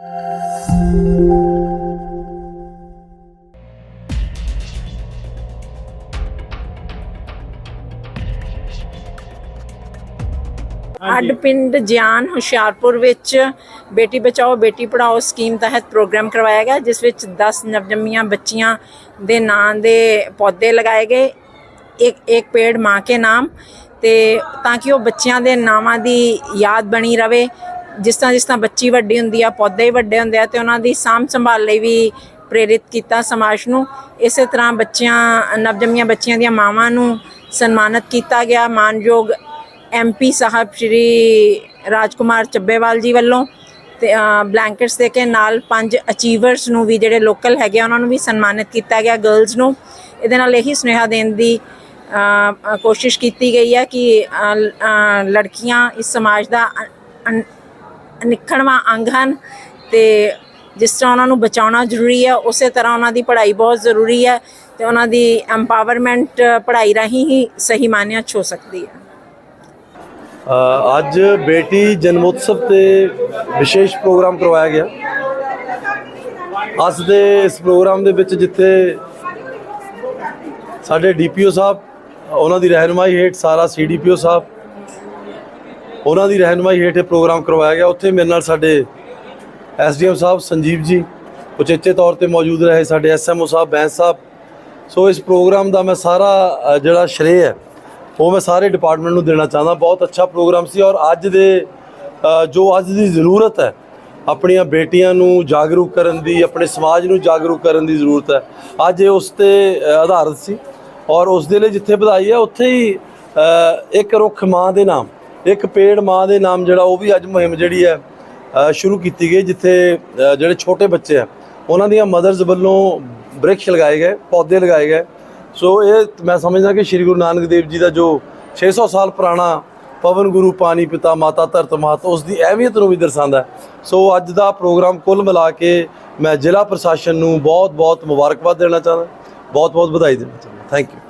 ਅੱਡ ਪਿੰਡ ਜਿਆਨ, ਹੁਸ਼ਿਆਰਪੁਰ ਵਿੱਚ ਬੇਟੀ ਬਚਾਓ, ਬੇਟੀ ਪੜਾਓ ਸਕੀਮ ਤਹਿਤ ਪ੍ਰੋਗਰਾਮ ਕਰਵਾਇਆ ਗਿਆ, ਜਿਸ ਵਿੱਚ 10 ਨਵਜੰਮੀਆਂ ਬੱਚੀਆਂ ਦੇ ਨਾਂ ਦੇ ਪੌਦੇ ਲਗਾਏ ਗਏ, ਇੱਕ ਇੱਕ ਪੇੜ ਮਾਂ ਕੇ ਨਾਮ, ਤੇ ਤਾਂ ਕਿ ਉਹ ਬੱਚਿਆਂ ਦੇ ਨਾਵਾਂ ਦੀ ਯਾਦ ਬਣੀ ਰਵੇ ਜਿਸ ਤਰ੍ਹਾਂ ਜਿਸ ਤਰ੍ਹਾਂ ਬੱਚੀ ਵੱਡੀ ਹੁੰਦੀ ਆ ਪੌਦੇ ਹੀ ਵੱਡੇ ਹੁੰਦੇ ਆ ਤੇ ਉਹਨਾਂ ਦੀ ਸਾਂਭ ਸੰਭਾਲ ਲਈ ਵੀ ਪ੍ਰੇਰਿਤ ਕੀਤਾ ਸਮਾਜ ਨੂੰ। ਇਸੇ ਤਰ੍ਹਾਂ ਬੱਚਿਆਂ ਨਵਜੰਮੀਆਂ ਬੱਚੀਆਂ ਦੀਆਂ ਮਾਵਾਂ ਨੂੰ ਸਨਮਾਨਿਤ ਕੀਤਾ ਗਿਆ। ਮਾਨਯੋਗ ਐਮਪੀ ਸਾਹਿਬ ਸ਼੍ਰੀ ਰਾਜਕੁਮਾਰ ਚੱਬੇਵਾਲ ਜੀ ਵੱਲੋਂ ਤੇ ਬਲੈਂਕਟਸ ਦੇ ਕੇ ਨਾਲ ਪੰਜ ਅਚੀਵਰਸ ਨੂੰ ਵੀ ਜਿਹੜੇ ਲੋਕਲ ਹੈਗੇ ਆ, ਉਹਨਾਂ ਨੂੰ ਵੀ ਸਨਮਾਨਿਤ ਕੀਤਾ ਗਿਆ ਗਰਲਸ ਨੂੰ। ਇਹਦੇ ਨਾਲ ਇਹੀ ਸੁਨੇਹਾ ਦੇਣ ਦੀ ਕੋਸ਼ਿਸ਼ ਕੀਤੀ ਗਈ ਹੈ ਕਿ ਲੜਕੀਆਂ ਇਸ ਸਮਾਜ ਦਾ ਅ- ਅੰਗ ਹਨ ਤੇ ਜਿਸ ਤਰ੍ਹਾਂ ਉਹਨਾਂ ਨੂੰ ਬਚਾਉਣਾ ਜ਼ਰੂਰੀ ਹੈ, ਉਸੇ ਤਰ੍ਹਾਂ ਉਹਨਾਂ ਦੀ ਪੜ੍ਹਾਈ ਬਹੁਤ ਜ਼ਰੂਰੀ ਹੈ ਤੇ ਉਹਨਾਂ ਦੀ ਐਮਪਾਵਰਮੈਂਟ ਪੜ੍ਹਾਈ ਰਾਹੀਂ ਹੀ ਸਹੀ ਮਾਨਿਆ 'ਚ ਹੋ ਸਕਦੀ ਹੈ। ਅੱਜ ਬੇਟੀ ਜਨਮੋਤਸਵ ਤੇ ਵਿਸ਼ੇਸ਼ ਪ੍ਰੋਗਰਾਮ ਕਰਵਾਇਆ ਗਿਆ। ਅੱਜ ਦੇ ਇਸ ਪ੍ਰੋਗਰਾਮ ਦੇ ਵਿੱਚ ਜਿੱਥੇ ਸਾਡੇ ਡੀਪੀਓ ਸਾਹਿਬ, ਉਹਨਾਂ ਦੀ ਰਹਿਨਮਾਈ ਹੇਠ ਸਾਰਾ ਸੀਡੀਪੀਓ ਸਾਹਿਬ ਉਹਨਾਂ ਦੀ ਰਹਿਨਮਾਈ ਹੇਠ ਇਹ ਪ੍ਰੋਗਰਾਮ ਕਰਵਾਇਆ ਗਿਆ। ਉੱਥੇ ਮੇਰੇ ਨਾਲ ਸਾਡੇ ਐਸਡੀਐਮ ਸਾਹਿਬ ਸੰਜੀਵ ਜੀ ਉਚੇਚੇ ਤੌਰ ਤੇ ਮੌਜੂਦ ਰਹੇ, ਸਾਡੇ ਐਸਐਮਓ ਸਾਹਿਬ ਬੈਂਸ ਸਾਹਿਬ। ਸੋ ਇਸ ਪ੍ਰੋਗਰਾਮ ਦਾ ਮੈਂ ਸਾਰਾ ਜਿਹੜਾ ਸ਼੍ਰੇ ਹੈ, ਉਹ ਮੈਂ ਸਾਰੇ ਡਿਪਾਰਟਮੈਂਟ ਨੂੰ ਦੇਣਾ ਚਾਹੁੰਦਾ। ਬਹੁਤ ਅੱਛਾ ਪ੍ਰੋਗਰਾਮ ਸੀ ਔਰ ਅੱਜ ਦੇ ਜੋ ਅੱਜ ਦੀ ਜ਼ਰੂਰਤ ਹੈ, ਆਪਣੀਆਂ ਬੇਟੀਆਂ ਨੂੰ ਜਾਗਰੂਕ ਕਰਨ ਦੀ, ਆਪਣੇ ਸਮਾਜ ਨੂੰ ਜਾਗਰੂਕ ਕਰਨ ਦੀ ਜ਼ਰੂਰਤ ਹੈ। ਅੱਜ ਇਹ ਉਸ ਤੇ ਆਧਾਰਿਤ ਸੀ ਔਰ ਉਸ ਦੇ ਲਈ ਜਿੱਥੇ ਵਧਾਈ ਹੈ, ਉੱਥੇ ਹੀ ਇੱਕ ਰੁੱਖ ਮਾਂ ਦੇ ਨਾਮ ਇੱਕ ਪੇੜ ਮਾਂ ਦੇ ਨਾਮ ਜਿਹੜਾ ਉਹ ਵੀ ਅੱਜ ਮੁਹਿੰਮ ਜਿਹੜੀ ਹੈ ਸ਼ੁਰੂ ਕੀਤੀ ਗਈ, ਜਿੱਥੇ ਜਿਹੜੇ ਛੋਟੇ ਬੱਚੇ ਆ, ਉਹਨਾਂ ਦੀਆਂ ਮਦਰਸ ਵੱਲੋਂ ਬ੍ਰਿਕਸ਼ ਲਗਾਏ ਗਏ, ਪੌਦੇ ਲਗਾਏ ਗਏ। ਸੋ ਇਹ ਮੈਂ ਸਮਝਦਾ ਕਿ ਸ੍ਰੀ ਗੁਰੂ ਨਾਨਕ ਦੇਵ ਜੀ ਦਾ ਜੋ 600 ਸਾਲ ਪੁਰਾਣਾ ਪਵਨ ਗੁਰੂ ਪਾਣੀ ਪਿਤਾ ਮਾਤਾ ਧਰਤ ਮਾਤ ਉਸ ਦੀ ਅਹਿਮੀਅਤ ਨੂੰ ਵੀ ਦਰਸਾਉਂਦਾ ਸੋ ਅੱਜ ਦਾ ਪ੍ਰੋਗਰਾਮ ਕੁੱਲ ਮਿਲਾ ਕੇ ਮੈਂ ਜ਼ਿਲ੍ਹਾ ਪ੍ਰਸ਼ਾਸਨ ਨੂੰ ਬਹੁਤ ਬਹੁਤ ਮੁਬਾਰਕਬਾਦ ਦੇਣਾ ਚਾਹੁੰਦਾ ਬਹੁਤ ਬਹੁਤ ਵਧਾਈ ਦੇਣਾ ਚਾਹੁੰਦਾ। Thank you